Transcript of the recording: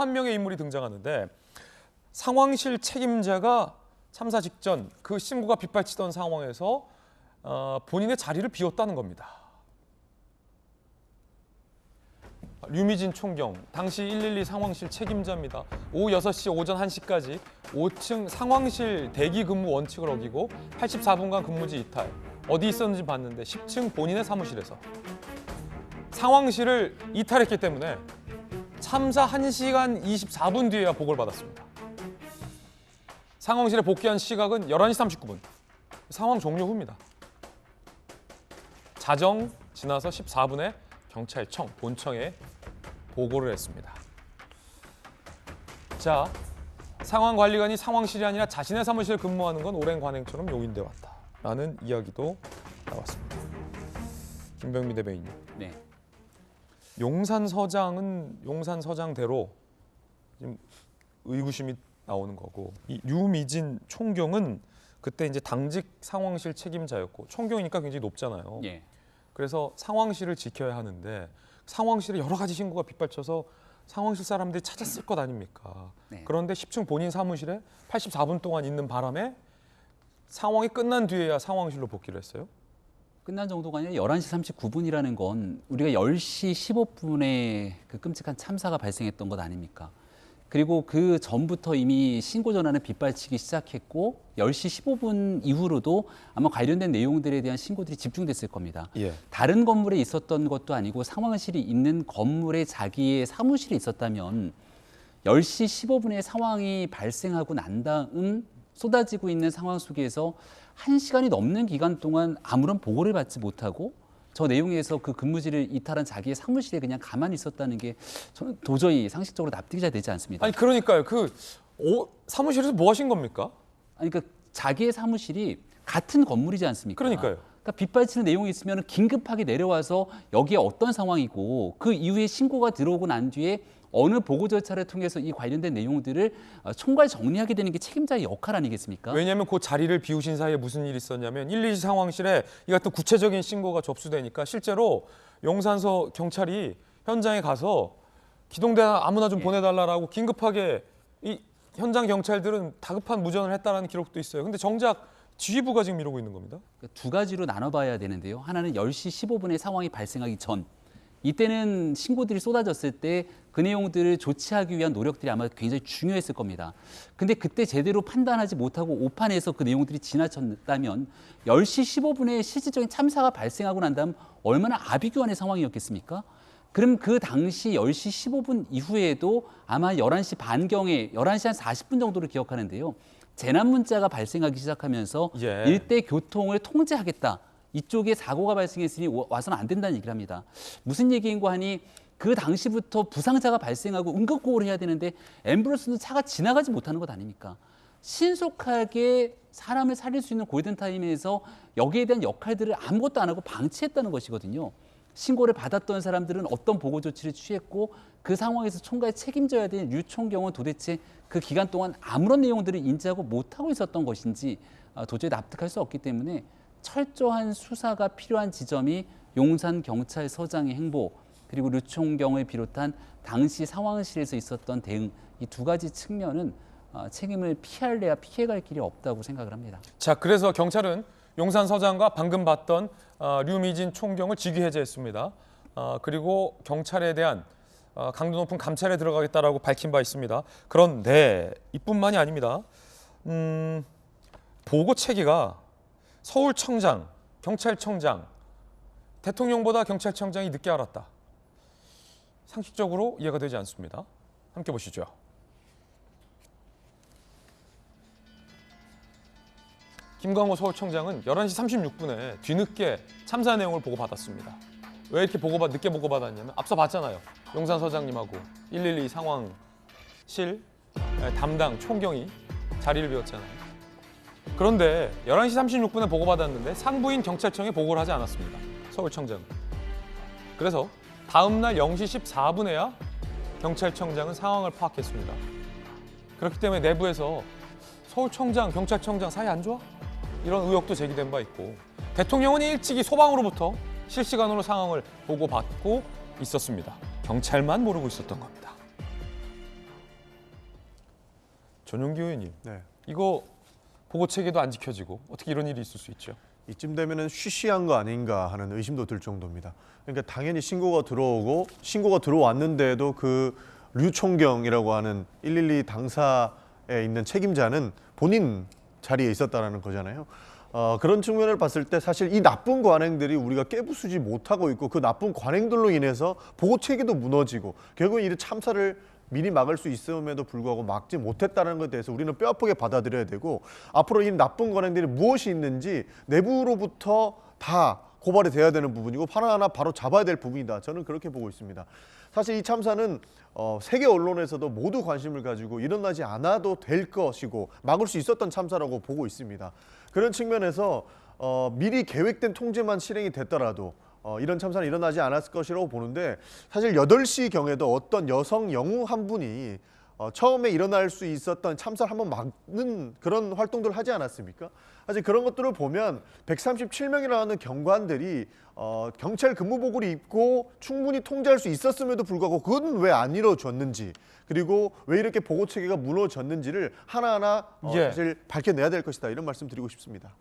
한 명의 인물이 등장하는데 상황실 책임자가 참사 직전 그 신고가 빗발치던 상황에서 어, 본인의 자리를 비웠다는 겁니다. 류미진 총경, 당시 112 상황실 책임자입니다. 오후 6시 오전 1시까지 5층 상황실 대기 근무 원칙을 어기고 84분간 근무지 이탈. 어디 있었는지 봤는데 10층 본인의 사무실에서 상황실을 이탈했기 때문에 참사 1시간 24분 뒤에야 보고를 받았습니다. 상황실에 복귀한 시각은 11시 39분. 상황 종료 후입니다. 자정 지나서 14분에 경찰청 본청에 보고를 했습니다. 자, 상황 관리관이 상황실이 아니라 자신의 사무실에 근무하는 건 오랜 관행처럼 용인돼 왔다라는 이야기도 나왔습니다. 김병미 대변인님. 네. 용산 서장은 용산 서장대로 지금 의구심이 나오는 거고 이 류미진 총경은 그때 이제 당직 상황실 책임자였고 총경이니까 굉장히 높잖아요. 예. 그래서 상황실을 지켜야 하는데 상황실에 여러 가지 신고가 빗발쳐서 상황실 사람들이 찾았을 것 아닙니까? 네. 그런데 10층 본인 사무실에 84분 동안 있는 바람에 상황이 끝난 뒤에야 상황실로 복귀를 했어요. 끝난 정도가 아니라 11시 39분이라는 건 우리가 10시 15분에 그 끔찍한 참사가 발생했던 것 아닙니까? 그리고 그 전부터 이미 신고 전화는 빗발치기 시작했고 10시 15분 이후로도 아마 관련된 내용들에 대한 신고들이 집중됐을 겁니다. 예. 다른 건물에 있었던 것도 아니고 상황실이 있는 건물에 자기의 사무실이 있었다면 10시 15분에 상황이 발생하고 난 다음 쏟아지고 있는 상황 속에서 한시간이 넘는 기간 동안 아무런 보고를 받지 못하고 저 내용에서 그 근무지를 이탈한 자기의 사무실에 그냥 가만히 있었다는 게 저는 도저히 상식적으로 납득이 잘 되지 않습니다. 아니 그러니까요. 그 오, 사무실에서 뭐 하신 겁니까? 아니, 그러니까 자기의 사무실이 같은 건물이지 않습니까? 그러니까요. 그러니까 빗발치는 내용이 있으면 긴급하게 내려와서 여기에 어떤 상황이고 그 이후에 신고가 들어오고 난 뒤에 어느 보고 절차를 통해서 이 관련된 내용들을 어, 총괄 정리하게 되는 게 책임자의 역할 아니겠습니까? 왜냐하면 그 자리를 비우신 사이에 무슨 일이 있었냐면 1, 2시 상황실에 이 같은 구체적인 신고가 접수되니까 실제로 용산서 경찰이 현장에 가서 기동대 아무나 좀 예. 보내달라라고 긴급하게 이 현장 경찰들은 다급한 무전을 했다라는 기록도 있어요. 근데 정작 지휘부가 지금 이러고 있는 겁니다. 그러니까 두 가지로 나눠봐야 되는데요. 하나는 10시 15분에 상황이 발생하기 전 이때는 신고들이 쏟아졌을 때 그 내용들을 조치하기 위한 노력들이 아마 굉장히 중요했을 겁니다. 근데 그때 제대로 판단하지 못하고 오판해서 그 내용들이 지나쳤다면 10시 15분에 실질적인 참사가 발생하고 난 다음 얼마나 아비규환의 상황이었겠습니까? 그럼 그 당시 10시 15분 이후에도 아마 11시 반경에 11시 한 40분 정도를 기억하는데요. 재난 문자가 발생하기 시작하면서 예. 일대 교통을 통제하겠다. 이쪽에 사고가 발생했으니 와- 와서는 안 된다는 얘기를 합니다. 무슨 얘기인고 하니 그 당시부터 부상자가 발생하고 응급구호를 해야 되는데 앰뷸런스는 차가 지나가지 못하는 것 아닙니까? 신속하게 사람을 살릴 수 있는 골든타임에서 여기에 대한 역할들을 아무것도 안 하고 방치했다는 것이거든요. 신고를 받았던 사람들은 어떤 보고 조치를 취했고 그 상황에서 총괄 책임져야 되는 류 총경은 도대체 그 기간 동안 아무런 내용들을 인지하고 못하고 있었던 것인지 아, 도저히 납득할 수 없기 때문에 철저한 수사가 필요한 지점이 용산 경찰서장의 행보 그리고 류 총경을 비롯한 당시 상황실에서 있었던 대응 이 두 가지 측면은 아, 책임을 피할래야 피해갈 길이 없다고 생각을 합니다. 자, 그래서 경찰은 용산 서장과 방금 봤던 어, 류미진 총경을 직위 해제했습니다. 어, 그리고 경찰에 대한 어, 강도 높은 감찰에 들어가겠다라고 밝힌 바 있습니다. 그런데 이뿐만이 아닙니다. 음, 보고 체계가 서울청장, 경찰청장, 대통령보다 경찰청장이 늦게 알았다. 상식적으로 이해가 되지 않습니다. 함께 보시죠. 김광호 서울청장은 11시 36분에 뒤늦게 참사 내용을 보고받았습니다. 왜 이렇게 보고받 늦게 보고받았냐면 앞서 봤잖아요. 용산 서장님하고 112 상황실 담당 총경이 자리를 비웠잖아요. 그런데 11시 36분에 보고받았는데 상부인 경찰청에 보고를 하지 않았습니다. 서울청장은. 그래서 다음 날 0시 14분에야 경찰청장은 상황을 파악했습니다. 그렇기 때문에 내부에서 서울청장, 경찰청장 사이 안 좋아? 이런 의혹도 제기된 바 있고 대통령은 일찍이 소방으로부터 실시간으로 상황을 보고받고 있었습니다. 경찰만 모르고 있었던 겁니다. 전용기 의원님, 네. 이거 보고 체계도 안 지켜지고 어떻게 이런 일이 있을 수 있죠? 이쯤 되면은 쉬쉬한 거 아닌가 하는 의심도 들 정도입니다. 그러니까 당연히 신고가 들어오고 신고가 들어왔는데도 그 류총경이라고 하는 112 당사에 있는 책임자는 본인 자리에 있었다라는 거잖아요. 어, 그런 측면을 봤을 때 사실 이 나쁜 관행들이 우리가 깨부수지 못하고 있고 그 나쁜 관행들로 인해서 보호 체계도 무너지고 결국 이 참사를 미리 막을 수 있음에도 불구하고 막지 못했다는 것에 대해서 우리는 뼈아프게 받아들여야 되고 앞으로 이 나쁜 관행들이 무엇이 있는지 내부로부터 다 고발이 돼야 되는 부분이고 하나하나 바로 잡아야 될 부분이다. 저는 그렇게 보고 있습니다. 사실 이 참사는 어, 세계 언론에서도 모두 관심을 가지고 일어나지 않아도 될 것이고 막을 수 있었던 참사라고 보고 있습니다. 그런 측면에서 어, 미리 계획된 통제만 실행이 됐더라도 어, 이런 참사는 일어나지 않았을 것이라고 보는데 사실 8시 경에도 어떤 여성 영웅 한 분이 어, 처음에 일어날 수 있었던 참사를 한번 막는 그런 활동들을 하지 않았습니까? 사실 그런 것들을 보면 137명이라는 경관들이 어, 경찰 근무복을 입고 충분히 통제할 수 있었음에도 불구하고 그건 왜 안 이루어졌는지 그리고 왜 이렇게 보고 체계가 무너졌는지를 하나하나 어, 예. 사실 밝혀내야 될 것이다 이런 말씀 드리고 싶습니다.